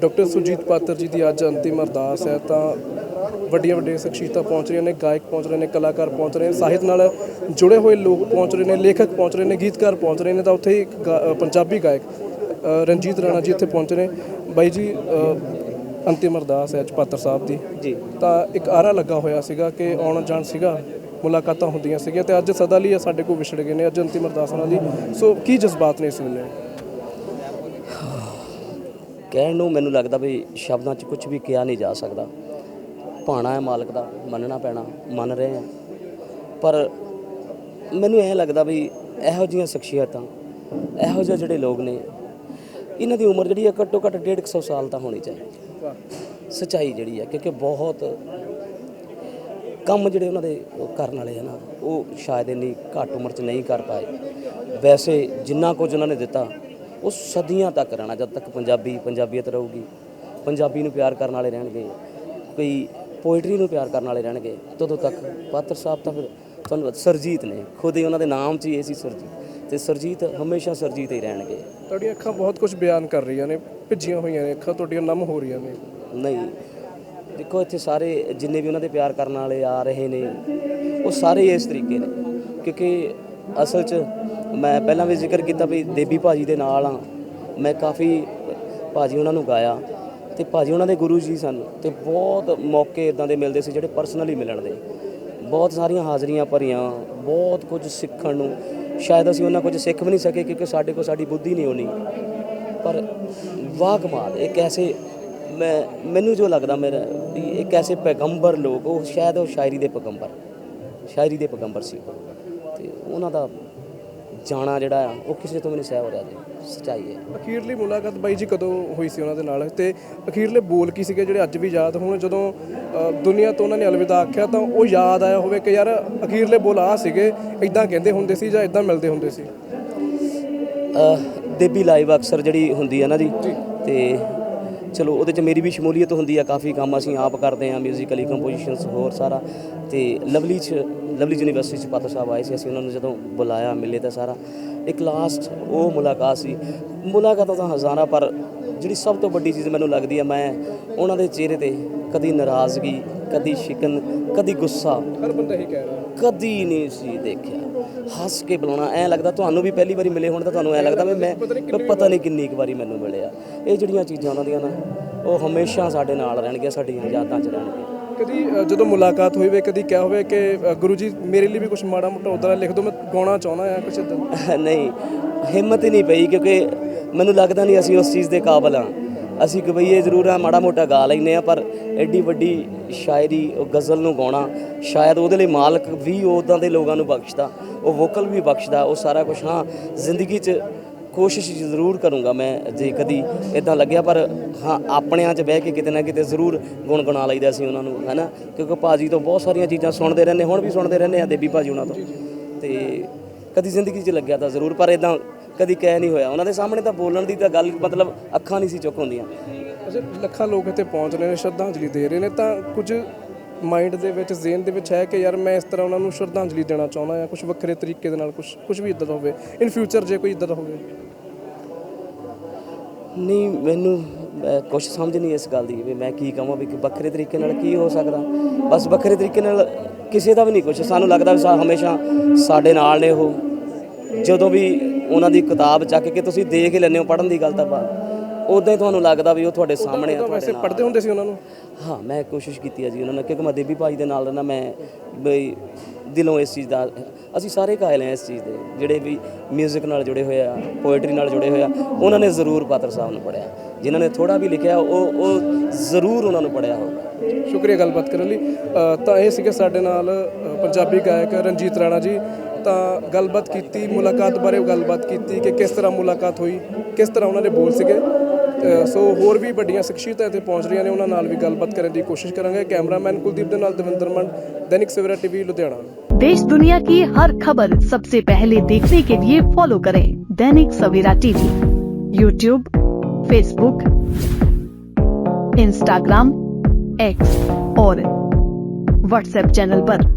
Doctor Surjit Patar ji ਦੀ ਅੱਜ ਅੰਤਿਮ ਅਰਦਾਸ ਹੈ ਤਾਂ ਵੱਡੀਆਂ ਵੱਡੀਆਂ ਸ਼ਖਸੀਅਤਾਂ ਪਹੁੰਚ ਰਹੀਆਂ ਨੇ ਗਾਇਕ ਪਹੁੰਚ ਰਹੇ ਨੇ ਕਲਾਕਾਰ ਪਹੁੰਚ ਰਹੇ ਨੇ ਸਾਹਿਤ ਨਾਲ ਜੁੜੇ ਹੋਏ ਲੋਕ ਪਹੁੰਚ ਰਹੇ ਨੇ ਲੇਖਕ ਪਹੁੰਚ ਰਹੇ ਨੇ ਗੀਤਕਾਰ ਪਹੁੰਚ ਰਹੇ ਨੇ ਤਾਂ ਉੱਥੇ ਇੱਕ ਪੰਜਾਬੀ ਗਾਇਕ ਰਣਜੀਤ ਰਾਣਾ ਜੀ ਇੱਥੇ ਪਹੁੰਚੇ ਨੇ। ਬਾਈ ਜੀ ਅੰਤਿਮ ਅਰਦਾਸ ਹੈ ਅੱਜ ਪਾਤਰ ਸਾਹਿਬ ਦੀ। ਜੀ। ਤਾਂ ਇੱਕ ਆਰਾ ਲੱਗਾ ਹੋਇਆ ਸੀਗਾ ਕਿ ਆਉਣ ਜਾਣ ਸੀਗਾ ਮੁਲਾਕਾਤਾਂ ਹੁੰਦੀਆਂ ਸੀਗੀਆਂ ਤੇ ਅੱਜ ਸਦਾ ਲਈ ਸਾਡੇ ਕੋਲ ਵਿਛੜ ਗਏ ਨੇ ਅੱਜ ਅੰਤਿਮ ਅਰਦਾਸ ਉਹਨਾਂ ਦੀ। ਸੋ ਕੀ ਜਜ਼ਬਾਤ ਨੇ ਇਸ ਵੇਲੇ? ਕਹਿਣ ਨੂੰ ਮੈਨੂੰ ਲੱਗਦਾ ਵੀ ਸ਼ਬਦਾਂ 'ਚ ਕੁਝ ਵੀ ਕਿਹਾ ਨਹੀਂ ਜਾ ਸਕਦਾ। ਭਾਣਾ ਹੈ ਮਾਲਕ ਦਾ, ਮੰਨਣਾ ਪੈਣਾ, ਮੰਨ ਰਹੇ ਆ ਪਰ ਮੈਨੂੰ ਇਹ ਲੱਗਦਾ ਵੀ ਇਹੋ ਜਿਹੀਆਂ ਸ਼ਖਸੀਅਤਾਂ, ਇਹੋ ਜਿਹੇ ਜਿਹੜੇ ਲੋਕ ਨੇ, ਇਹਨਾਂ ਦੀ ਉਮਰ ਜਿਹੜੀ ਹੈ ਘੱਟੋ ਘੱਟ 150 ਸਾਲ ਤਾਂ ਹੋਣੀ ਚਾਹੀਦੀ। ਸਚਾਈ ਜਿਹੜੀ ਹੈ, ਕਿਉਂਕਿ ਬਹੁਤ ਕੰਮ ਜਿਹੜੇ ਉਹਨਾਂ ਦੇ ਕਰਨ ਵਾਲੇ ਆ ਨਾ, ਉਹ ਸ਼ਾਇਦ ਇੰਨੀ ਘੱਟ ਉਮਰ 'ਚ ਨਹੀਂ ਕਰ ਪਾਏ। ਵੈਸੇ ਜਿੰਨਾ ਕੁਝ ਉਹਨਾਂ ਨੇ ਦਿੱਤਾ ਉਹ ਸਦੀਆਂ ਤੱਕ ਰਹਿਣਾ ਜਦ ਤੱਕ ਪੰਜਾਬੀ ਪੰਜਾਬੀਅਤ ਰਹੂਗੀ। ਪੰਜਾਬੀ ਨੂੰ ਪਿਆਰ ਕਰਨ ਵਾਲੇ ਰਹਿਣਗੇ। ਕੋਈ ਪੋਇਟਰੀ ਨੂੰ ਪਿਆਰ ਕਰਨ ਵਾਲੇ ਰਹਿਣਗੇ। ਤਦੋਂ ਤੱਕ ਪਾਤਰ ਸਾਹਿਬ ਤਾਂ ਫਿਰ ਤੁਹਾਨੂੰ ਸਰਜੀਤ ਨੇ ਖੁਦ ਹੀ ਉਹਨਾਂ ਦੇ ਨਾਮ 'ਚ ਹੀ ਇਹ ਸੀ ਸਰਜੀਤ। ਤੇ ਸਰਜੀਤ ਹਮੇਸ਼ਾ ਸਰਜੀਤ ਹੀ ਰਹਿਣਗੇ। ਤੁਹਾਡੀਆਂ ਅੱਖਾਂ ਬਹੁਤ ਕੁਝ ਬਿਆਨ ਕਰ ਰਹੀਆਂ ਨੇ ਭਿੱਜੀਆਂ ਹੋਈਆਂ ਨੇ ਅੱਖਾਂ ਤੁਹਾਡੀਆਂ ਨਮ ਹੋ ਰਹੀਆਂ ਨੇ। ਨਹੀਂ। ਦੇਖੋ ਇੱਥੇ ਸਾਰੇ ਜਿੰਨੇ ਵੀ ਉਹਨਾਂ ਦੇ ਪਿਆਰ ਕਰਨ ਵਾਲੇ ਆ ਰਹੇ ਨੇ ਉਹ ਸਾਰੇ ਇਸ ਤਰੀਕੇ ਨੇ। ਕਿਉਂਕਿ ਅਸਲ 'ਚ ਮੈਂ ਪਹਿਲਾਂ ਵੀ ਜ਼ਿਕਰ ਕੀਤਾ ਵੀ ਦੇਬੀ ਭਾਜੀ ਦੇ ਨਾਲ ਆ। ਮੈਂ ਕਾਫੀ ਭਾਜੀ ਉਹਨਾਂ ਨੂੰ ਗਾਇਆ ਤੇ ਭਾਜੀ ਉਹਨਾਂ ਦੇ ਗੁਰੂ ਜੀ ਸਨ ਤੇ ਬਹੁਤ ਮੌਕੇ ਇਦਾਂ ਦੇ ਮਿਲਦੇ ਸੀ ਜਿਹੜੇ ਪਰਸਨਲੀ ਮਿਲਣ ਦੇ। ਬਹੁਤ ਸਾਰੀਆਂ ਹਾਜ਼ਰੀਆਂ ਭਰੀਆਂ, ਬਹੁਤ ਕੁਝ ਸਿੱਖਣ ਨੂੰ। ਸ਼ਾਇਦ ਅਸੀਂ ਉਹਨਾਂ ਕੁਝ ਸਿੱਖ ਵੀ ਨਹੀਂ ਸਕੇ ਕਿਉਂਕਿ ਸਾਡੇ ਕੋਲ ਸਾਡੀ ਬੁੱਧੀ ਨਹੀਂ ਹੋਣੀ। ਪਰ ਵਾਹ ਕਮਾਲ, ਇੱਕ ਐਸੇ ਮੈਂ, ਮੈਨੂੰ ਜੋ ਲੱਗਦਾ ਮੇਰਾ ਵੀ ਇੱਕ ਐਸੇ ਪੈਗੰਬਰ ਲੋਕ, ਉਹ ਸ਼ਾਇਦ ਉਹ ਸ਼ਾਇਰੀ ਦੇ ਪੈਗੰਬਰ, ਸ਼ਾਇਰੀ ਦੇ ਪੈਗੰਬਰ ਸੀ ਉਹ। ਉਹਨਾਂ ਦਾ ਜਾਣਾ ਜਿਹੜਾ ਆ ਉਹ ਕਿਸੇ ਤੋਂ ਵੀ ਨਹੀਂ ਸਹਿ ਹੋ ਰਿਹਾ ਜੀ ਸੱਚਾਈ ਹੈ। ਅਖੀਰਲੀ ਮੁਲਾਕਾਤ ਬਾਈ ਜੀ ਕਦੋਂ ਹੋਈ ਸੀ ਉਹਨਾਂ ਦੇ ਨਾਲ? ਤੇ ਅਖੀਰਲੇ ਬੋਲ ਕੀ ਸੀਗੇ ਜਿਹੜੇ ਅੱਜ ਵੀ ਯਾਦ ਹੋਣ? ਜਦੋਂ ਅ, ਦੁਨੀਆ ਤੋਂ ਉਹਨਾਂ ਨੇ ਅਲਵਿਦਾ ਆਖਿਆ ਤਾਂ ਉਹ ਯਾਦ ਆਇਆ ਹੋਵੇ ਕਿ ਯਾਰ ਅਖੀਰਲੇ ਬੋਲ ਆ ਸੀਗੇ ਇਦਾਂ ਕਹਿੰਦੇ ਹੁੰਦੇ ਸੀ ਜਾਂ ਇਦਾਂ ਮਿਲਦੇ ਹੁੰਦੇ ਸੀ? ਅਹ ਦੇਬੀ ਲਾਈਵ ਅਕਸਰ ਜਿਹੜੀ ਹੁੰਦੀ ਹੈ ਨਾ ਜੀ। ਤੇ ਚਲੋ ਉਹਦੇ ਚ ਮੇਰੀ ਵੀ ਸ਼ਮੂਲੀਅਤ ਹੁੰਦੀ ਆ, ਕਾਫੀ ਕੰਮ ਅਸੀਂ ਆਪ ਕਰਦੇ ਆ ਮਿਊਜ਼ੀਕਲੀ ਕੰਪੋਜੀਸ਼ਨਸ ਹੋਰ ਸਾਰਾ। ਤੇ ਲਵਲੀ ਚ, ਲਵਲੀ ਯੂਨੀਵਰਸਿਟੀ ਚ ਪਾਤਰ ਸਾਹਿਬ ਆਏ ਸੀ, ਅਸੀਂ ਉਹਨਾਂ ਨੂੰ ਜਦੋਂ ਬੁਲਾਇਆ, ਮਿਲੇ ਤਾਂ ਸਾਰਾ। ਇੱਕ ਲਾਸਟ ਉਹ ਮੁਲਾਕਾਤ ਸੀ। ਮੁਲਾਕਾਤਾਂ ਤਾਂ ਹਜ਼ਾਰਾਂ, ਪਰ ਜਿਹੜੀ ਸਭ ਤੋਂ ਵੱਡੀ ਚੀਜ਼ ਮੈਨੂੰ ਲੱਗਦੀ ਆ ਮੈਂ ਉਹਨਾਂ ਦੇ ਚਿਹਰੇ ਤੇ ਕਦੀ ਨਾਰਾਜ਼ਗੀ ਕਦੀ ਸ਼ਿਕਨ ਕਦੀ ਗੁੱਸਾ। ਹਰ ਬੰਦਾ ਹੀ ਕਹਿ ਰਿਹਾ ਕਦੀ ਨਹੀਂ ਸੀ ਦੇਖਿਆ। ਹੱਸ ਕੇ ਬੁਲਾਉਣਾ ਐ ਲੱਗਦਾ ਤੁਹਾਨੂੰ ਵੀ ਪਹਿਲੀ ਵਾਰੀ ਮਿਲੇ ਹੋਣ ਤਾਂ ਤੁਹਾਨੂੰ ਐ ਲੱਗਦਾ ਵੀ ਮੈਂ ਮੈਂ ਪਤਾ ਨਹੀਂ ਕਿੰਨੀ ਕੁ ਵਾਰੀ ਮੈਨੂੰ ਮਿਲਿਆ। ਇਹ ਜਿਹੜੀਆਂ ਚੀਜ਼ਾਂ ਉਹਨਾਂ ਦੀਆਂ ਨਾ ਉਹ ਹਮੇਸ਼ਾ ਸਾਡੇ ਨਾਲ ਰਹਿਣਗੀਆਂ ਸਾਡੀਆਂ ਯਾਦਾਂ 'ਚ ਰਹਿਣਗੀਆਂ। ਕਦੀ ਅ, ਜਦੋਂ ਮੁਲਾਕਾਤ ਹੋਈ ਵੇ ਕਦੀ ਕਿਹਾ ਹੋਵੇ ਕਿ ਅ, ਗੁਰੂ ਜੀ ਮੇਰੇ ਲਈ ਵੀ ਕੁਝ ਮਾੜਾ ਮੋਟਾ ਉਦਾਂ ਲਿਖ ਦਿਓ ਮੈਂ ਗਾਉਣਾ ਚਾਹੁੰਦਾ ਆ ਕੁਝ ਇਦਾਂ ਨਹੀਂ ਹਿੰਮਤ ਹੀ ਨਹੀਂ ਪਈ ਕਿਉਂਕਿ ਮੈਨੂੰ ਲੱਗਦਾ ਨਹੀਂ ਅਸੀਂ ਉਸ ਚੀਜ਼ ਦੇ ਕਾਬਲ ਆ ਅਸੀਂ ਗਵਈਏ ਜ਼ਰੂਰ ਆ, ਮਾੜਾ ਮੋਟਾ ਗਾ ਲੈਨੇ ਆ ਪਰ ਐਡੀ ਵੱਡੀ ਸ਼ਾਇਰੀ, ਉਹ ਗਜ਼ਲ ਨੂੰ ਗਾਉਣਾ, ਸ਼ਾਇਦ ਉਹਦੇ ਲਈ ਮਾਲਕ ਵੀ ਉਦਾਂ ਦੇ ਲੋਕਾਂ ਨੂੰ ਬਖਸ਼ਦਾ, ਉਹ ਵੋਕਲ ਵੀ ਬਖਸ਼ਦਾ, ਉਹ ਸਾਰਾ ਕੁਝ ਹਾਂ, ਜ਼ਿੰਦਗੀ 'ਚ ਕੋਸ਼ਿਸ਼ ਜ਼ਰੂਰ ਕਰੂੰਗਾ ਮੈਂ, ਜੇ ਕਦੀ ਇਦਾਂ ਲੱਗਿਆ, ਪਰ ਹਾਂ, ਆਪਣਿਆਂ 'ਚ ਬਹਿ ਕੇ ਕਿਤੇ ਨਾ ਕਿਤੇ ਜ਼ਰੂਰ ਗੁਣ ਗੁਣਾ ਲਈਦਾ ਸੀ ਉਹਨਾਂ ਨੂੰ ਹੈਨਾ ਕਿਉਂਕਿ ਭਾਜੀ ਤੋਂ ਬਹੁਤ ਸਾਰੀਆਂ ਚੀਜ਼ਾਂ ਸੁਣਦੇ ਰਹਿੰਦੇ, ਹੁਣ ਵੀ ਸੁਣਦੇ ਰਹਿੰਦੇ ਆ ਦੇਬੀ ਭਾਜੀ ਉਹਨਾਂ ਤੋਂ। ਤੇ ਕਦੀ ਜ਼ਿੰਦਗੀ 'ਚ ਲੱਗਿਆ ਤਾਂ ਜ਼ਰੂਰ, ਪਰ ਇਦਾਂ ਕਦੀ ਕਹਿ ਨਹੀਂ ਹੋਇਆ। ਉਹਨਾਂ ਦੇ ਸਾਹਮਣੇ ਤਾਂ ਬੋਲਣ ਦੀ ਤਾਂ ਗੱਲ ਮਤਲਬ ਅੱਖਾਂ ਨਹੀਂ ਸੀ ਚੁੱਕ ਹੁੰਦੀਆਂ। ਅੱਛਾ ਲੱਖਾਂ ਲੋਕ ਇੱਥੇ ਪਹੁੰਚ ਰਹੇ ਨੇ ਸ਼ਰਧਾਂਜਲੀ ਦੇ ਰਹੇ ਨੇ ਤਾਂ ਕੁਝ ਮਾਈਂਡ ਦੇ ਵਿੱਚ ਜ਼ਿਹਨ ਦੇ ਵਿੱਚ ਹੈ ਕਿ ਯਾਰ ਮੈਂ ਇਸ ਤਰ੍ਹਾਂ ਉਹਨਾਂ ਨੂੰ ਸ਼ਰਧਾਂਜਲੀ ਦੇਣਾ ਚਾਹੁੰਦਾ ਜਾਂ ਕੁਝ ਵੱਖਰੇ ਤਰੀਕੇ ਦੇ ਨਾਲ ਕੁਝ ਕੁਝ ਵੀ ਇਦਾਂ ਦਾ ਹੋਵੇ। ਇਨ ਫਿਊਚਰ ਜੇ ਕੋਈ ਇਦਾਂ ਦਾ ਹੋਵੇ। ਨਹੀਂ ਮੈਨੂੰ ਕੁਝ ਸਮਝ ਨਹੀਂ ਇਸ ਗੱਲ ਦੀ ਵੀ ਮੈਂ ਕੀ ਕਹਾਂ ਵੀ ਵੱਖਰੇ ਤਰੀਕੇ ਨਾਲ ਕੀ ਹੋ ਸਕਦਾ। ਬਸ ਵੱਖਰੇ ਤਰੀਕੇ ਨਾਲ ਕਿਸੇ ਦਾ ਵੀ ਨਹੀਂ ਕੁਝ ਸਾਨੂੰ ਲੱਗਦਾ ਵੀ ਸਾ ਹਮੇਸ਼ਾ ਸਾਡੇ ਨਾਲ ਨੇ ਉਹ। ਜਦੋਂ ਵੀ ਉਹਨਾਂ ਦੀ ਕਿਤਾਬ ਚੱਕ ਕੇ ਤੁਸੀਂ ਦੇਖ ਹੀ ਲੈਂਦੇ ਹੋ ਪੜ੍ਹਨ ਦੀ ਗੱਲ ਤਾਂ ਬਾਅਦ ਉਦਾਂ ਹੀ ਤੁਹਾਨੂੰ ਲੱਗਦਾ ਵੀ ਉਹ ਤੁਹਾਡੇ ਸਾਹਮਣੇ ਆ ਤੁਹਾਡੇ ਵੈਸੇ ਨਾਲ। ਪੜ੍ਹਦੇ ਹੁੰਦੇ ਸੀ ਉਹਨਾਂ ਨੂੰ। ਹਾਂ ਮੈਂ ਕੋਸ਼ਿਸ਼ ਕੀਤੀ ਹੈ ਜੀ ਉਹਨਾਂ ਨਾਲ ਕਿਉਂਕਿ ਮੈਂ ਦੇਵੀ ਭਾਈ ਦੇ ਨਾਲ ਰਹਿਣਾ ਮੈਂ ਬਈ ਦਿਲੋਂ ਇਸ ਚੀਜ਼ ਦਾ ਅਸੀਂ ਸਾਰੇ ਕਾਇਲ ਹਾਂ ਇਸ ਚੀਜ਼ ਦੇ ਜਿਹੜੇ ਵੀ 뮤직 ਨਾਲ ਜੁੜੇ ਹੋਏ ਆ ਪੋਇਟਰੀ ਨਾਲ ਜੁੜੇ ਹੋਏ ਆ ਉਹਨਾਂ ਨੇ ਜ਼ਰੂਰ ਪਾਤਰ ਸਾਹਿਬ ਨੂੰ ਪੜਿਆ ਜਿਨ੍ਹਾਂ ਨੇ ਥੋੜਾ ਵੀ ਲਿਖਿਆ ਉਹ ਉਹ ਜ਼ਰੂਰ ਉਹਨਾਂ ਨੂੰ ਪੜਿਆ ਹੋਊਗਾ। ਸ਼ੁਕਰੀਆ ਗੱਲਬਾਤ ਕਰਨ ਲਈ। ਅ, ਤਾਂ ਇਹ ਸੀਗੇ ਸਾਡੇ ਨਾਲ ਅ, ਪੰਜਾਬੀ ਗਾਇਕ ਰਣਜੀਤ ਰਾਣਾ ਜੀ ਗੱਲਬਾਤ ਕੀਤੀ ਮੁਲਾਕਾਤ ਬਾਰੇ ਗੱਲਬਾਤ ਕੀਤੀ ਕਿ ਕਿਸ ਤਰ੍ਹਾਂ ਮੁਲਾਕਾਤ ਹੋਈ ਕਿਸ ਤਰ੍ਹਾਂ ਉਹਨਾਂ ਦੇ ਬੋਲ ਸੀਗੇ ਅ, ਸੋ ਹੋਰ ਵੀ ਵੱਡੀਆਂ ਸ਼ਖਸੀਅਤਾਂ ਇੱਥੇ ਪਹੁੰਚ ਰਹੀਆਂ ਨੇ ਉਹਨਾਂ ਨਾਲ ਵੀ ਗੱਲਬਾਤ ਕਰਨ ਦੀ ਕੋਸ਼ਿਸ਼ ਕਰਾਂਗੇ ਕੈਮਰਾਮੈਨ ਕੁਲਦੀਪ ਦੇ ਨਾਲ ਦਵਿੰਦਰ ਮੰਡ ਦੈਨਿਕ ਸਵੇਰਾ ਟੀਵੀ ਲੁਧਿਆਣਾ देश दुनिया की हर खबर सबसे पहले देखने के लिए फॉलो करें Dainik Savera TV YouTube Facebook Instagram X और व्हाट्सएप चैनल पर।